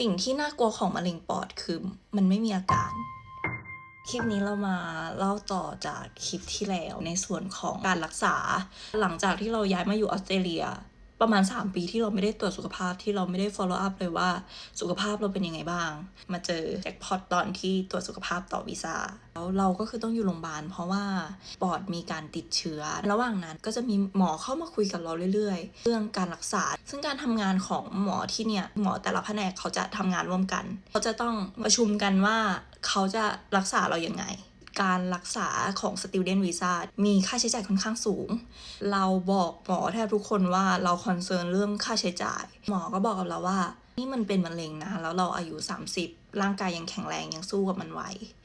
สิ่งที่น่ากลัวของมะเร็งปอดคือมันไม่มีอาการ คลิปนี้เรามาเล่าต่อจากคลิปที่แล้วในส่วนของการรักษา หลังจากที่เราย้ายมาอยู่ออสเตรเลีย ประมาณ 3 ปีที่เราไม่ได้ตรวจสุขภาพที่เราไม่ได้ follow up เลยว่าสุขภาพเราเป็นยังไงบ้าง มาเจอแจ็คพอตตอนที่ตรวจสุขภาพต่อวีซ่าแล้วเราก็คือต้องอยู่โรงพยาบาลเพราะว่าปอดมีการติดเชื้อ ระหว่างนั้นก็จะมีหมอเข้ามาคุยกับเราเรื่อยๆ เรื่องการรักษา ซึ่งการทำงานของหมอที่เนี่ยหมอแต่ละแผนกเขาจะทำงานร่วมกัน เขาจะต้องประชุมกันว่าเขาจะรักษาเราอยังไง การรักษาของ student visa มีค่าใช้จ่ายค่อนข้างสูง เราบอกหมอแทบทุกคนว่าเราคอนเซิร์นเรื่องค่าใช้จ่าย หมอก็บอกกับเราว่า นี่มันเป็นมะเร็งนะ แล้วเราอายุ 30 ร่างกายยังแข็งแรงยังสู้กับมันไหว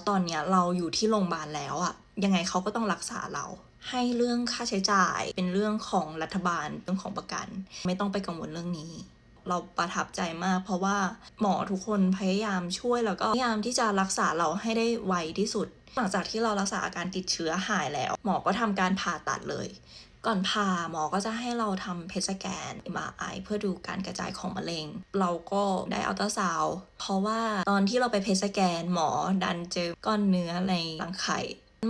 ตอนเนี้ยเราอยู่ที่โรงพยาบาลแล้วอะยังไงเขาก็ต้องรักษาเรา ให้เรื่องค่าใช้จ่ายเป็นเรื่องของรัฐบาลเรื่องของประกัน ไม่ต้องไปกังวลเรื่องนี้ เราประทับใจมาก เพราะว่าหมอทุกคนพยายามช่วยแล้วก็พยายามที่จะรักษาเราให้ได้ไวที่สุด หลังจากที่เรารักษาอาการติดเชื้อหายแล้ว หมอก็ทำการผ่าตัดเลย ก่อนผ่าหมอก็จะให้เราทำเพชสแกน MRI เพื่อดูการกระจายของมะเร็ง เราก็ได้อัลตราซาวเพราะว่าตอนที่เราไปเพชสแกน หมอดันเจอก้อนเนื้อในรังไข่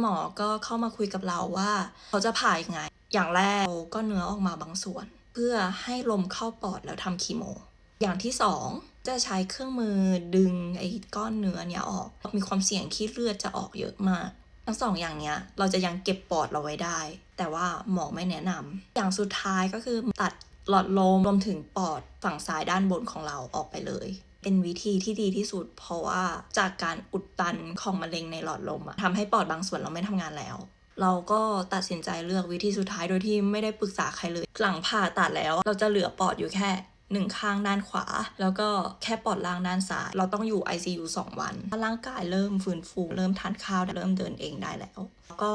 หมอก็เข้ามาคุยกับเราว่า เขาจะผ่ายังไง อย่างแรกก้อนเนื้อออกมาบางส่วน เพื่อให้ลมเข้าปอดแล้วทำคีโม อย่างที่สองจะใช้เครื่องมือดึงไอ้ก้อนเนื้อเนี้ยออก มีความเสี่ยงที่เลือดจะออกเยอะมาก ทั้งสองอย่างเนี้ยเราจะยังเก็บปอดเราไว้ได้ แต่ว่าหมอไม่แนะนำอย่างสุดท้ายก็คือตัดหลอดลมรวมถึงปอดฝั่งซ้ายด้านบนของเราออกไปเลย เป็นวิธีที่ดีที่สุด เพราะว่าจากการอุดตันของมะเร็งในหลอดลมอะทำให้ปอดบางส่วนเราไม่ทำงานแล้ว เราก็ตัดสินใจเลือกวิธีสุดท้ายโดยที่ไม่ได้ปรึกษาใครเลย หลังผ่าตัดแล้วเราจะเหลือปอดอยู่แค่หนึ่งข้างด้านขวา แล้วก็แค่ปอดล่างด้านซ้าย เราต้องอยู่ ICU 2 วันร่างกายเริ่มฟื้นฟู เริ่มทานข้าวเริ่มเดินเองได้แล้ว ก็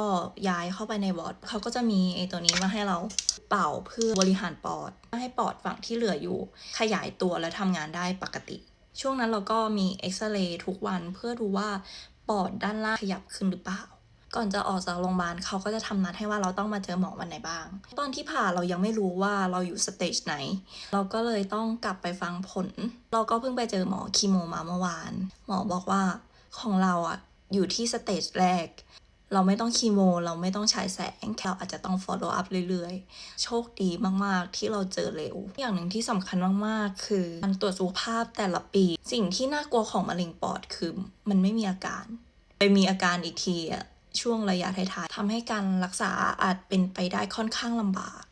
ย้ายเข้าไปในวอร์ดเขาก็จะมีไอ้ตัวนี้มาให้เราเป่าเพื่อบริหารปอดให้ปอดฝั่งที่เหลืออยู่ ขยายตัวและทำงานได้ปกติ ช่วงนั้นเราก็มีเอ็กซเรย์ทุกวันเพื่อดูว่าปอดด้านล่างขยับขึ้นหรือเปล่า ก่อนจะออกจากโรงพยาบาลเขาก็จะทำนัดให้ว่าเราต้องมาเจอหมอวันไหนบ้าง ตอนที่ผ่าเรายังไม่รู้ว่าเราอยู่สเตจไหน เราก็เลยต้องกลับไปฟังผล เราก็เพิ่งไปเจอหมอคีโมมาเมื่อวาน หมอบอกว่าของเราอะอยู่ที่สเตจแรก เราไม่ต้องคีโม เราไม่ต้องใช้แสงเราอาจจะต้อง follow up เรื่อยๆ โชคดีมากๆ ที่เราเจอเร็ว อย่างหนึ่งที่สำคัญมากๆ คือการตรวจสุขภาพแต่ละปี สิ่งที่น่ากลัวของมะเร็งปอดคือ มันไม่มีอาการ ไปมีอาการอีกทีอะ ช่วงระยะท้ายๆทำให้การรักษาอาจเป็นไปได้ค่อนข้างลำบาก